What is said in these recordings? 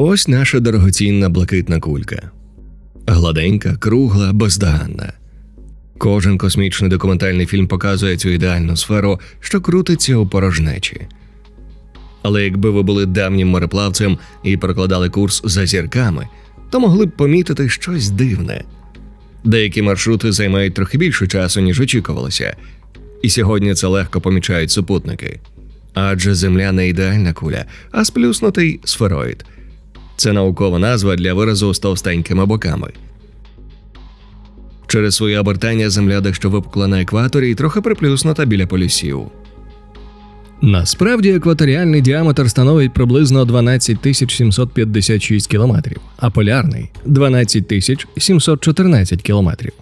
Ось наша дорогоцінна блакитна кулька. Гладенька, кругла, бездоганна. Кожен космічний документальний фільм показує цю ідеальну сферу, що крутиться у порожнечі. Але якби ви були давнім мореплавцем і прокладали курс за зірками, то могли б помітити щось дивне. Деякі маршрути займають трохи більше часу, ніж очікувалося, і сьогодні це легко помічають супутники. Адже Земля не ідеальна куля, а сплюснутий сфероїд. Це наукова назва для виразу з товстенькими боками. Через своє обертання земля дещо випукла на екваторі і трохи приплюснута біля полюсів. Насправді екваторіальний діаметр становить приблизно 12 756 кілометрів, а полярний 12 714 кілометрів.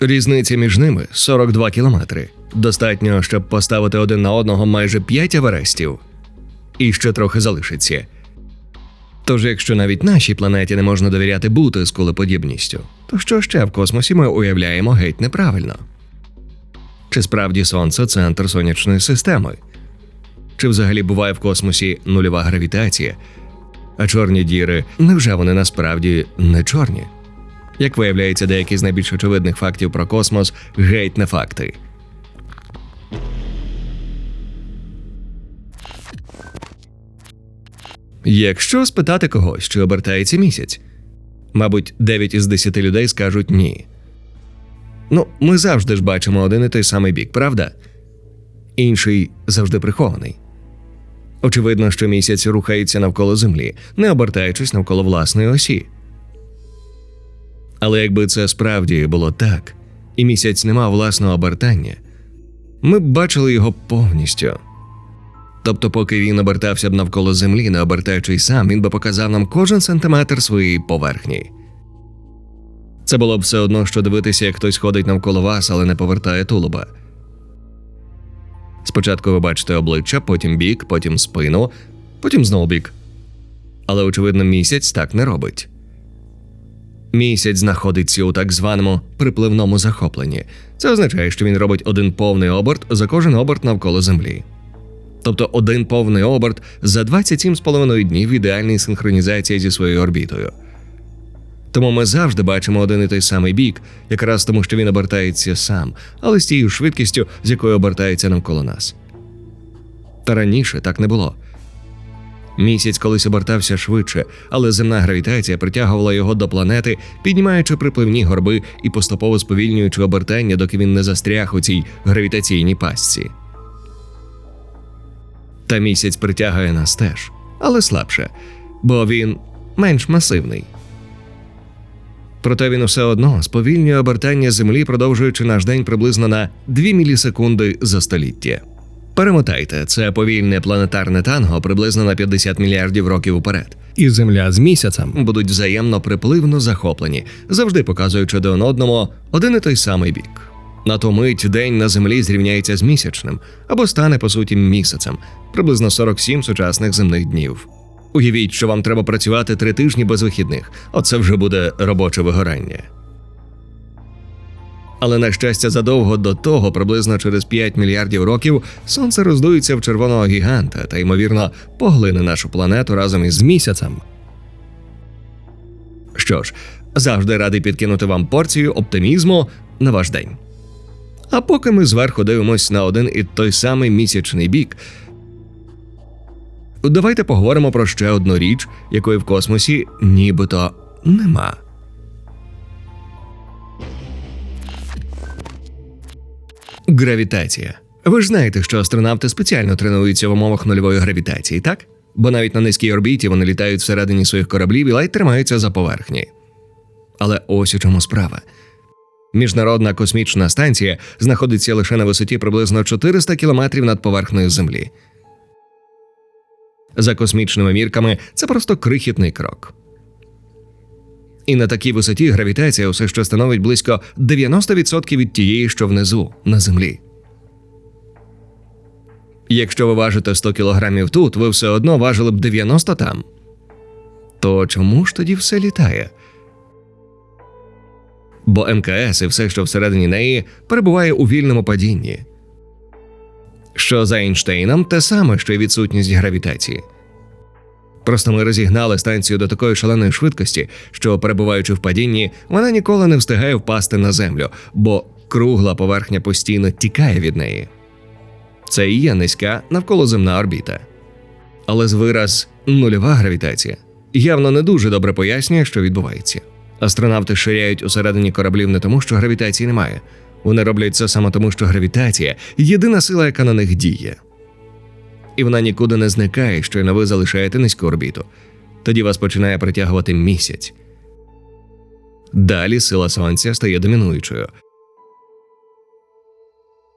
Різниця між ними 42 кілометри. Достатньо, щоб поставити один на одного майже 5 еверестів. І ще трохи залишиться. Тож, якщо навіть нашій планеті не можна довіряти бути з кулеподібністю, то що ще в космосі ми уявляємо геть неправильно? Чи справді Сонце центр сонячної системи? Чи взагалі буває в космосі нульова гравітація? А чорні діри, невже вони насправді не чорні? Як виявляється, деякі з найбільш очевидних фактів про космос геть не факти. Якщо спитати когось, чи обертається місяць, мабуть, 9 із 10 людей скажуть ні. Ну, ми завжди ж бачимо один і той самий бік, правда? Інший завжди прихований. Очевидно, що місяць рухається навколо Землі, не обертаючись навколо власної осі. Але якби це справді було так, і місяць не мав власного обертання, ми б бачили його повністю. Тобто, поки він обертався б навколо землі, не обертаючись сам, він би показав нам кожен сантиметр своєї поверхні. Це було б все одно, що дивитися, як хтось ходить навколо вас, але не повертає тулуба. Спочатку ви бачите обличчя, потім бік, потім спину, потім знову бік. Але, очевидно, місяць так не робить. Місяць знаходиться у так званому припливному захопленні. Це означає, що він робить один повний оберт за кожен оберт навколо Землі. Тобто один повний оберт за 27,5 днів ідеальній синхронізації зі своєю орбітою. Тому ми завжди бачимо один і той самий бік, якраз тому, що він обертається сам, але з тією швидкістю, з якою обертається навколо нас. Та раніше так не було. Місяць колись обертався швидше, але земна гравітація притягувала його до планети, піднімаючи припливні горби і поступово сповільнюючи обертання, доки він не застряг у цій гравітаційній пастці. Та місяць притягує нас теж, але слабше, бо він менш масивний. Проте він усе одно сповільнює обертання Землі, продовжуючи наш день приблизно на 2 мілісекунди за століття. Перемотайте, це повільне планетарне танго приблизно на 50 мільярдів років уперед. І Земля з місяцем будуть взаємно припливно захоплені, завжди показуючи один одному один і той самий бік. На ту мить день на землі зрівняється з місячним або стане по суті місяцем, приблизно 47 сучасних земних днів. Уявіть, що вам треба працювати три тижні без вихідних. Оце вже буде робоче вигорання. Але на щастя, задовго до того, приблизно через 5 мільярдів років, сонце роздується в червоного гіганта та, ймовірно, поглине нашу планету разом із місяцем. Що ж, завжди радий підкинути вам порцію оптимізму на ваш день. А поки ми зверху дивимось на один і той самий місячний бік. Давайте поговоримо про ще одну річ, якої в космосі нібито нема. Гравітація. Ви ж знаєте, що астронавти спеціально тренуються в умовах нульової гравітації, так? Бо навіть на низькій орбіті вони літають всередині своїх кораблів і ледь тримаються за поверхні. Але ось у чому справа. Міжнародна космічна станція знаходиться лише на висоті приблизно 400 кілометрів над поверхнею Землі. За космічними мірками це просто крихітний крок. І на такій висоті гравітація усе ще становить близько 90% від тієї, що внизу на землі. Якщо ви важите 100 кілограмів тут, ви все одно важили б 90 там. То чому ж тоді все літає? Бо МКС і все, що всередині неї, перебуває у вільному падінні. Що за Ейнштейном те саме, що й відсутність гравітації. Просто ми розігнали станцію до такої шаленої швидкості, що, перебуваючи в падінні, вона ніколи не встигає впасти на землю, бо кругла поверхня постійно тікає від неї. Це і є низька навколоземна орбіта. Але з вираз нульова гравітація явно не дуже добре пояснює, що відбувається. Астронавти ширяють усередині кораблів не тому, що гравітації немає. Вони роблять це саме тому, що гравітація єдина сила, яка на них діє. І вона нікуди не зникає, щойно ви залишаєте низьку орбіту. Тоді вас починає притягувати місяць. Далі сила сонця стає домінуючою.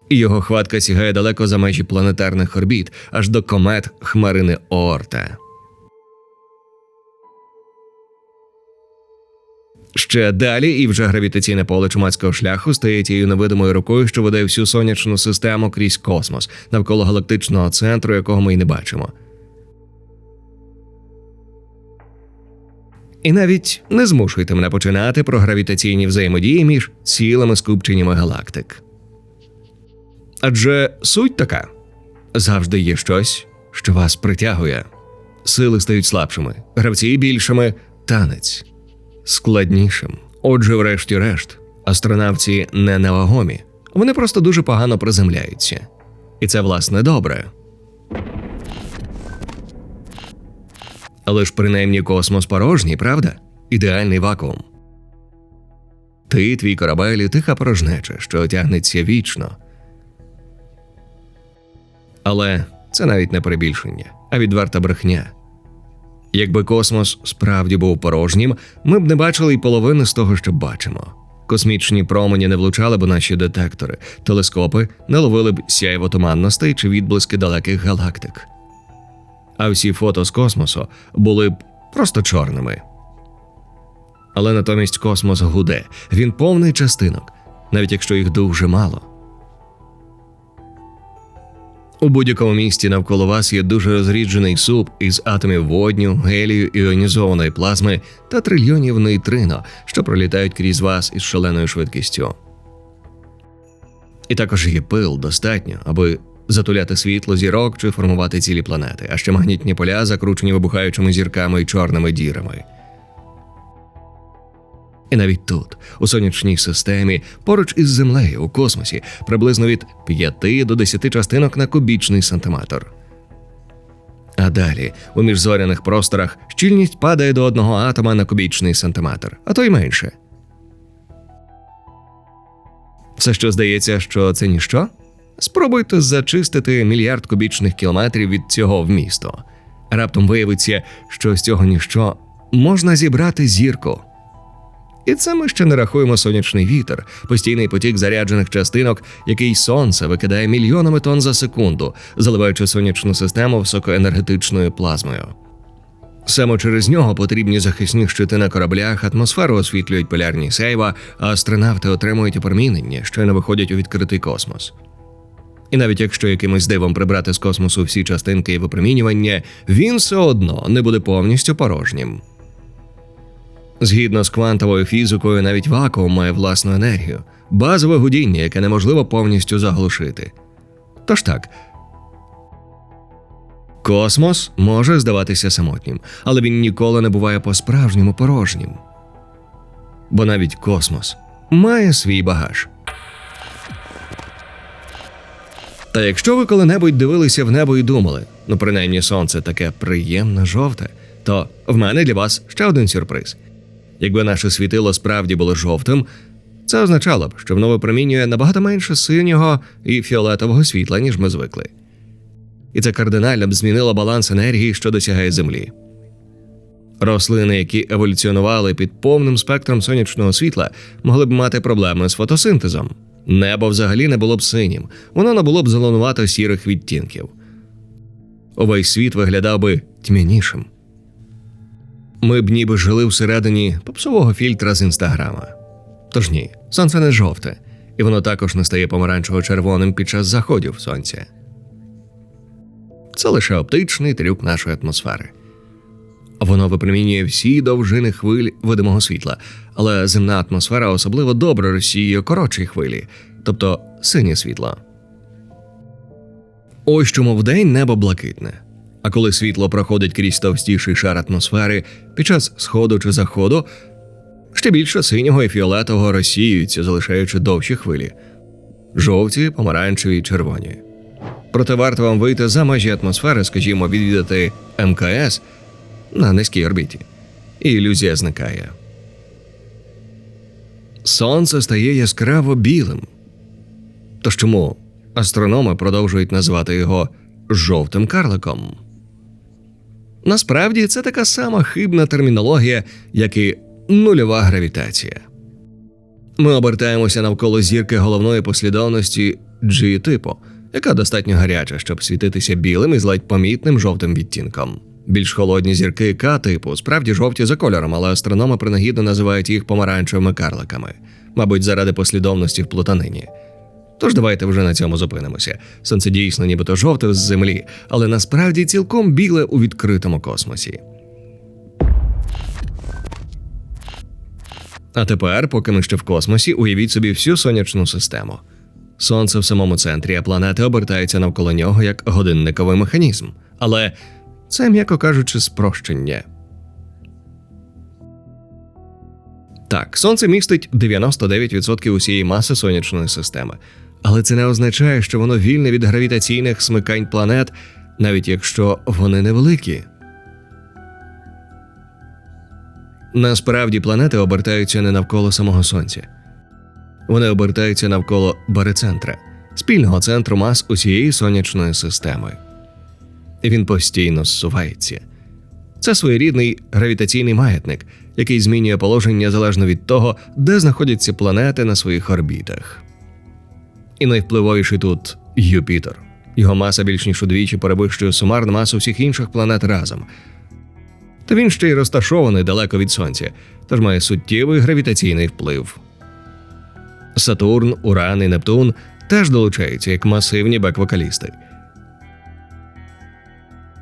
Його хватка сягає далеко за межі планетарних орбіт, аж до комет хмарини Оорта. Ще далі, і вже гравітаційне поле чумацького шляху стає тією невидимою рукою, що веде всю сонячну систему крізь космос навколо галактичного центру, якого ми й не бачимо. І навіть не змушуйте мене починати про гравітаційні взаємодії між цілими скупченнями галактик. Адже суть така завжди є щось, що вас притягує. Сили стають слабшими, гравці більшими, танець складнішим. Отже, врешті-решт, астронавці не невагомі, вони просто дуже погано приземляються. І це, власне, добре. Але ж принаймні космос порожній, правда? Ідеальний вакуум. Ти, твій корабель і тиха порожнеча, що тягнеться вічно. Але це навіть не перебільшення, а відверта брехня. Якби космос справді був порожнім, ми б не бачили й половини з того, що бачимо. Космічні промені не влучали б наші детектори, телескопи не ловили б сяйво туманностей чи відблиски далеких галактик. А всі фото з космосу були б просто чорними. Але натомість космос гуде, він повний частинок, навіть якщо їх дуже мало. У будь-якому місті навколо вас є дуже розріджений суп із атомів водню, гелію, іонізованої плазми та трильйонів нейтрино, що пролітають крізь вас із шаленою швидкістю. І також є пил достатньо, аби затуляти світло зірок чи формувати цілі планети, а ще магнітні поля, закручені вибухаючими зірками і чорними дірами. І навіть тут, у сонячній системі, поруч із Землею у космосі, приблизно від 5 до 10 частинок на кубічний сантиметр. А далі, у міжзоряних просторах, щільність падає до одного атома на кубічний сантиметр, а то й менше. Все, що здається, що це ніщо? Спробуйте зачистити мільярд кубічних кілометрів від цього в місто. Раптом виявиться, що з цього ніщо можна зібрати зірку. І це ми ще не рахуємо сонячний вітер, постійний потік заряджених частинок, який сонце викидає мільйонами тонн за секунду, заливаючи сонячну систему високоенергетичною плазмою. Саме через нього потрібні захисні щити на кораблях, атмосферу освітлюють полярні сяйва, а астронавти отримують опромінення, що не виходять у відкритий космос. І навіть якщо якимось дивом прибрати з космосу всі частинки і випромінювання, він все одно не буде повністю порожнім. Згідно з квантовою фізикою, навіть вакуум має власну енергію, базове гудіння, яке неможливо повністю заглушити. Тож так. Космос може здаватися самотнім, але він ніколи не буває по-справжньому порожнім. Бо навіть космос має свій багаж. Та якщо ви коли-небудь дивилися в небо і думали, ну принаймні сонце таке приємно жовте, то в мене для вас ще один сюрприз. Якби наше світило справді було жовтим, це означало б, що воно випромінює набагато менше синього і фіолетового світла, ніж ми звикли. І це кардинально б змінило баланс енергії, що досягає Землі. Рослини, які еволюціонували під повним спектром сонячного світла, могли б мати проблеми з фотосинтезом. Небо взагалі не було б синім, воно набуло б зеленувато сірих відтінків. Увесь світ виглядав би тьмянішим. Ми б ніби жили всередині попсового фільтра з інстаграма. Тож ні, сонце не жовте, і воно також не стає помаранчево-червоним під час заходів сонця. Це лише оптичний трюк нашої атмосфери. Воно випромінює всі довжини хвиль видимого світла, але земна атмосфера особливо добре розсіює коротші хвилі, тобто синє світло. Ось чому вдень небо блакитне, А коли світло проходить крізь товстіший шар атмосфери під час сходу чи заходу, ще більше синього і фіолетового розсіюється, залишаючи довші хвилі жовті, помаранчеві, червоні. Проте варто вам вийти за межі атмосфери, скажімо, відвідати МКС на низькій орбіті, і ілюзія зникає. Сонце стає яскраво білим. Тож чому астрономи продовжують називати його жовтим карликом? Насправді це така сама хибна термінологія, як і нульова гравітація. Ми обертаємося навколо зірки головної послідовності G типу, яка достатньо гаряча, щоб світитися білим і з ледь помітним жовтим відтінком. Більш холодні зірки К типу справді жовті за кольором, але астрономи принагідно називають їх помаранчевими карликами, мабуть, заради послідовності в плутанині. Тож давайте вже на цьому зупинимося. Сонце дійсно нібито жовте з землі, але насправді цілком біле у відкритому космосі. А тепер, поки ми ще в космосі, уявіть собі всю сонячну систему. Сонце в самому центрі, а планети обертаються навколо нього як годинниковий механізм. Але це, м'яко кажучи, спрощення. Так, сонце містить 99% усієї маси сонячної системи, але це не означає, що воно вільне від гравітаційних смикань планет, навіть якщо вони невеликі. Насправді планети обертаються не навколо самого сонця. Вони обертаються навколо барицентра, спільного центру мас усієї сонячної системи. Він постійно зсувається. Це своєрідний гравітаційний маятник, який змінює положення залежно від того, де знаходяться планети на своїх орбітах. І найвпливовіший тут Юпітер. Його маса більш ніж удвічі перевищує сумарну масу всіх інших планет разом. Та він ще й розташований далеко від сонця, тож має суттєвий гравітаційний вплив. Сатурн, Уран і Нептун теж долучаються як масивні бек-вокалісти.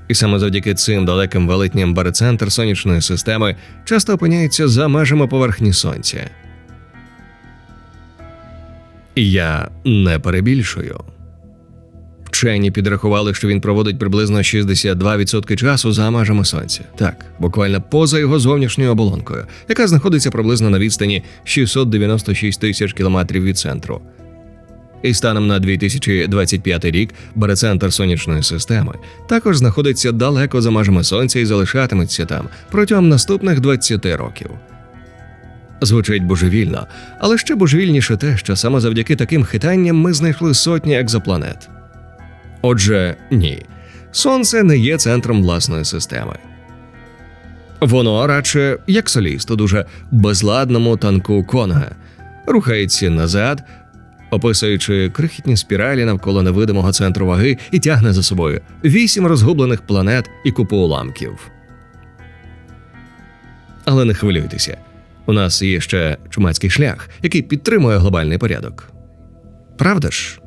І саме завдяки цим далеким велетням барицентр сонячної системи часто опиняється за межами поверхні сонця. Я не перебільшую. Вчені підрахували, що він проводить приблизно 62% часу за межами сонця. Так, буквально поза його зовнішньою оболонкою, яка знаходиться приблизно на відстані 696 тисяч кілометрів від центру. І станом на 2025 рік барицентр сонячної системи також знаходиться далеко за межами сонця і залишатиметься там протягом наступних 20 років. Звучить божевільно, але ще божевільніше те, що саме завдяки таким хитанням ми знайшли сотні екзопланет. Отже, ні, Сонце не є центром власної системи. Воно радше як соліст у дуже безладному танку Конга, рухається назад, описуючи крихітні спіралі навколо невидимого центру ваги і тягне за собою вісім розгублених планет і купу уламків. Але не хвилюйтеся. У нас є ще чумацький шлях, який підтримує глобальний порядок. Правда ж?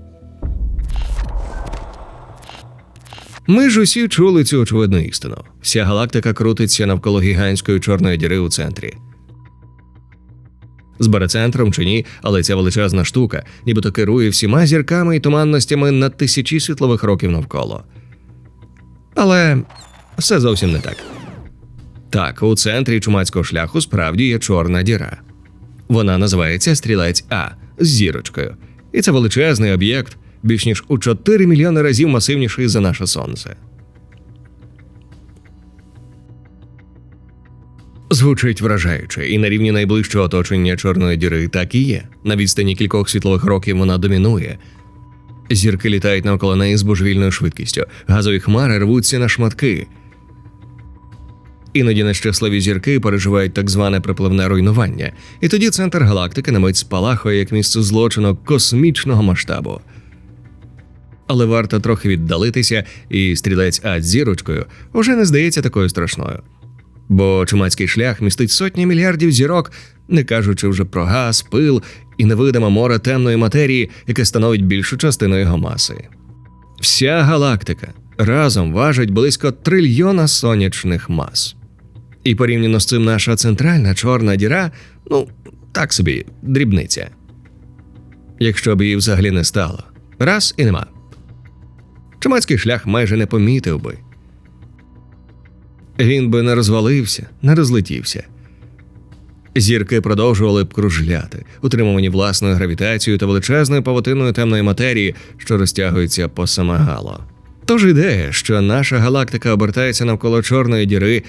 Ми ж усі чули цю очевидну істину. Вся галактика крутиться навколо гігантської чорної діри у центрі. З барицентром чи ні, але ця величезна штука нібито керує всіма зірками і туманностями на тисячі світлових років навколо. Але все зовсім не так. Так, у центрі чумацького шляху справді є чорна діра. Вона називається стрілець А з зірочкою, і це величезний об'єкт, більш ніж у 4 мільйони разів масивніший за наше сонце. Звучить вражаюче, і на рівні найближчого оточення чорної діри так і є. На відстані кількох світлових років вона домінує. Зірки літають навколо неї з божевільною швидкістю, газові хмари рвуться на шматки. Іноді нещасливі зірки переживають так зване припливне руйнування, і тоді центр галактики на мить спалахує як місце злочину космічного масштабу. Але варто трохи віддалитися, і стрілець А з зірочкою вже не здається такою страшною. Бо чумацький шлях містить сотні мільярдів зірок, не кажучи вже про газ, пил і невидиме море темної матерії, яке становить більшу частину його маси. Вся галактика разом важить близько трильйона сонячних мас. І порівняно з цим наша центральна чорна діра, ну, так собі, дрібниця. Якщо б її взагалі не стало, раз і нема. Чумацький шлях майже не помітив би. він би не розвалився, не розлетівся. Зірки продовжували б кружляти, утримувані власною гравітацією та величезною павутиною темної матерії, що розтягується по саме гало. Тож ідея, що наша галактика обертається навколо чорної діри,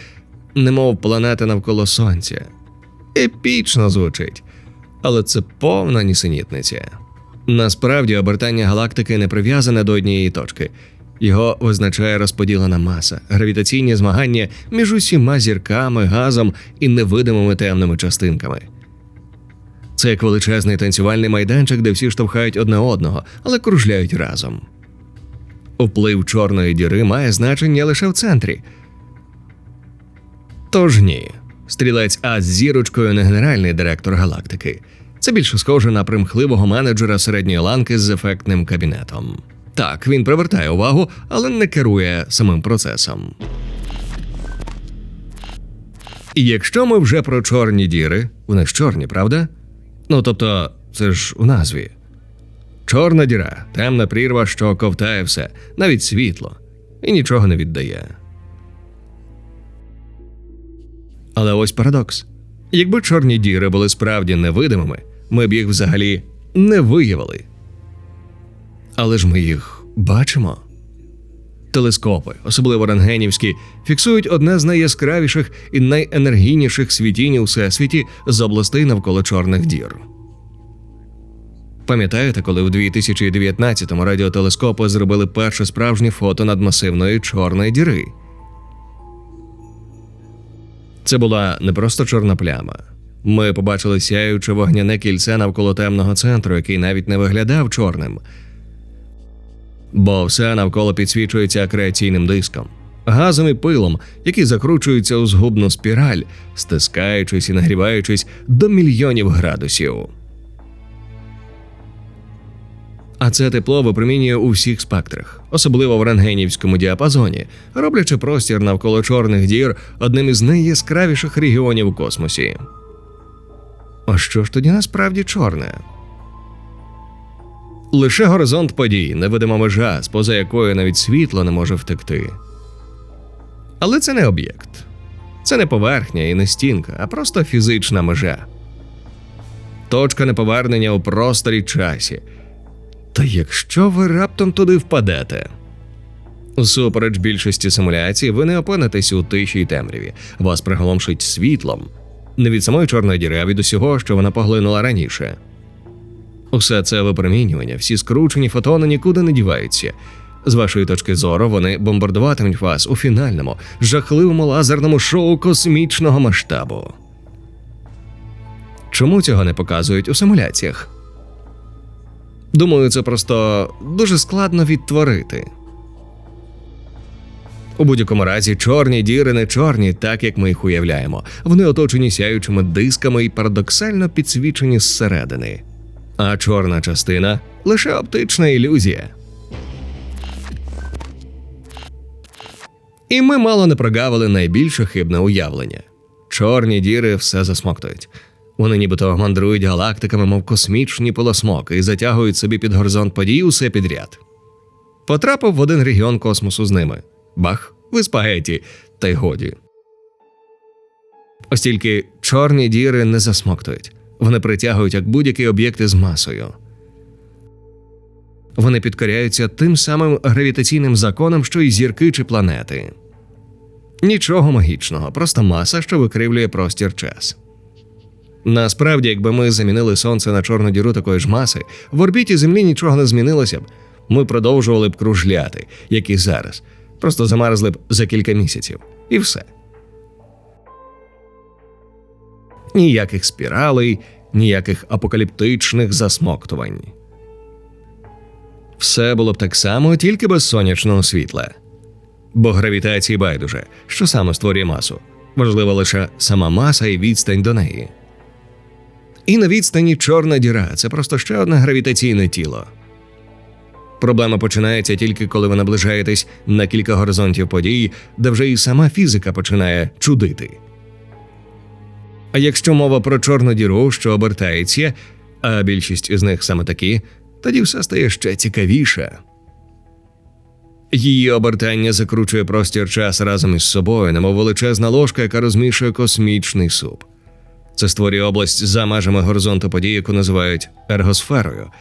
немов планета навколо сонця, епічно звучить, але це повна нісенітниця. Насправді обертання галактики не прив'язане до однієї точки. Його визначає розподілена маса, гравітаційні змагання між усіма зірками, газом і невидимими темними частинками. Це як величезний танцювальний майданчик, де всі штовхають одне одного, але кружляють разом. Вплив чорної діри має значення лише в центрі. Тож ні, стрілець А з зірочкою не генеральний директор галактики. Це більше схоже на примхливого менеджера середньої ланки з ефектним кабінетом. Так, він привертає увагу, але не керує самим процесом. І якщо ми вже про чорні діри, вони ж чорні, правда? Ну тобто, це ж у назві. Чорна діра, темна прірва, що ковтає все, навіть світло, і нічого не віддає. Але ось парадокс: якби чорні діри були справді невидимими, ми б їх взагалі не виявили. Але ж ми їх бачимо. Телескопи, особливо рентгенівські, фіксують одне з найяскравіших і найенергійніших світінь у всесвіті з областей навколо чорних дір. Пам'ятаєте, коли в 2019-му радіотелескопи зробили перше справжнє фото надмасивної чорної діри? Це була не просто чорна пляма. Ми побачили сяюче вогняне кільце навколо темного центру, який навіть не виглядав чорним. Бо все навколо підсвічується креаційним диском, газом і пилом, які закручуються у згубну спіраль, стискаючись і нагріваючись до мільйонів градусів. А це тепло випромінює у всіх спектрах, особливо в рентгенівському діапазоні, роблячи простір навколо чорних дір одним із найяскравіших регіонів у космосі. А що ж тоді насправді чорне? Лише горизонт подій, невидима межа, споза якою навіть світло не може втекти. Але це не об'єкт, це не поверхня і не стінка, а просто фізична межа. Точка неповернення у просторі часі. Та якщо ви раптом туди впадете. Усупереч більшості симуляцій, ви не опинитесь у тиші й темряві, вас приголомшить світлом, не від самої чорної діри, а від усього, що вона поглинула раніше. Усе це випромінювання, всі скручені фотони нікуди не діваються. З вашої точки зору, вони бомбардуватимуть вас у фінальному, жахливому лазерному шоу космічного масштабу. Чому цього не показують у симуляціях? Думаю, це просто дуже складно відтворити. У будь-якому разі чорні діри не чорні, так як ми їх уявляємо. Вони оточені сяючими дисками і парадоксально підсвічені зсередини. А чорна частина лише оптична ілюзія. І ми мало не прогавили найбільше хибне уявлення. Чорні діри все засмоктують. Вони нібито мандрують галактиками, мов космічні полосмоки, і затягують собі під горизонт подій усе підряд. Потрапив в один регіон космосу з ними. Бах, ви спагеті, та й годі. Ось тільки чорні діри не засмоктують. Вони притягують як будь-які об'єкти з масою. Вони підкоряються тим самим гравітаційним законам, що й зірки чи планети. Нічого магічного, просто маса, що викривлює простір час. Насправді, якби ми замінили сонце на чорну діру такої ж маси, в орбіті Землі нічого не змінилося б. Ми продовжували б кружляти, як і зараз, просто замерзли б за кілька місяців, і все. Ніяких спіралей, ніяких апокаліптичних засмоктувань. Все було б так само, тільки без сонячного світла. Бо гравітації байдуже, що саме створює масу. Важлива лише сама маса і відстань до неї. І на відстані чорна діра це просто ще одне гравітаційне тіло. Проблема починається тільки коли ви наближаєтесь на кілька горизонтів подій, де вже і сама фізика починає чудити. А якщо мова про чорну діру, що обертається, а більшість із них саме такі, тоді все стає ще цікавіше. Її обертання закручує простір час разом із собою, немов величезна ложка, яка розмішує космічний суп. Це створює область за межами горизонту подій, яку називають ергосферою,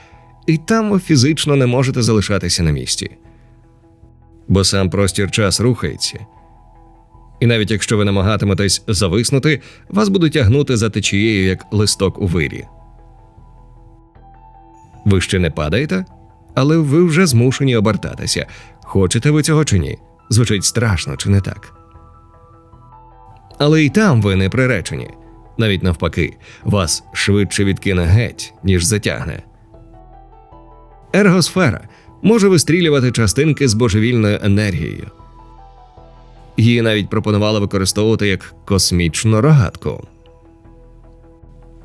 і там ви фізично не можете залишатися на місці. Бо сам простір час рухається. І навіть якщо ви намагатиметесь зависнути, вас будуть тягнути за течією, як листок у вирі. Ви ще не падаєте, але ви вже змушені обертатися. Хочете ви цього чи ні? Звучить страшно, чи не так? Але й там ви не приречені. Навіть навпаки, вас швидше відкине геть, ніж затягне. Ергосфера може вистрілювати частинки з божевільною енергією. Її навіть пропонували використовувати як космічну рогатку.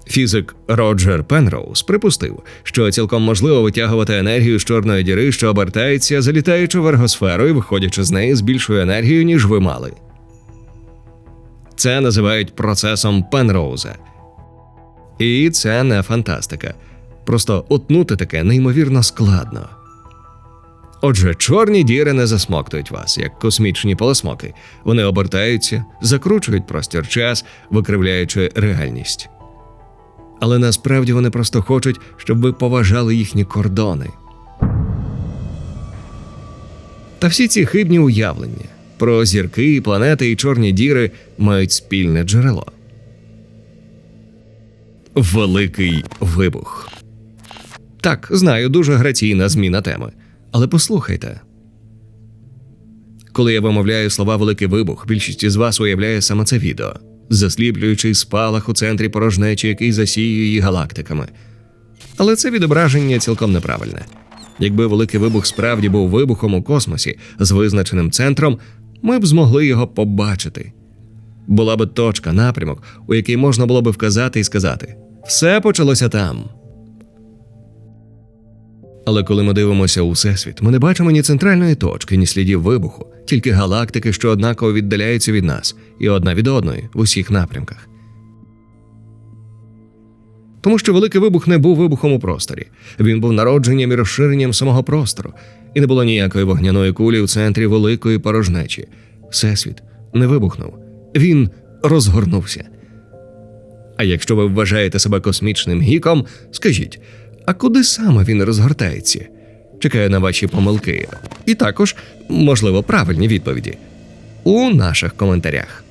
Фізик Роджер Пенроуз припустив, що цілком можливо витягувати енергію з чорної діри, що обертається, залітаючи в ергосферу і виходячи з неї з більшою енергією, ніж ви мали. Це називають процесом Пенроуза. І це не фантастика. Просто утнути таке неймовірно складно. Отже, чорні діри не засмоктують вас, як космічні полосмоки. Вони обертаються, закручують простір час, викривляючи реальність. Але насправді вони просто хочуть, щоб ви поважали їхні кордони. Та всі ці хибні уявлення про зірки, планети і чорні діри мають спільне джерело. Великий вибух. Так, знаю, дуже граційна зміна теми. Але послухайте. Коли я вимовляю слова Великий вибух, більшість із вас уявляє саме це відео, засліплюючий спалах у центрі порожнечі, який засіює її галактиками. Але це відображення цілком неправильне. Якби великий вибух справді був вибухом у космосі з визначеним центром, ми б змогли його побачити. Була б точка, напрямок, у який можна було б вказати і сказати: все почалося там. Але коли ми дивимося у всесвіт, ми не бачимо ні центральної точки, ні слідів вибуху, тільки галактики, що однаково віддаляються від нас, і одна від одної в усіх напрямках. Тому що великий вибух не був вибухом у просторі, він був народженням і розширенням самого простору, і не було ніякої вогняної кулі в центрі великої порожнечі. Всесвіт не вибухнув, він розгорнувся. А якщо ви вважаєте себе космічним гіком, скажіть, а куди саме він розгортається? Чекаю на ваші помилки. І також, можливо, правильні відповіді у наших коментарях.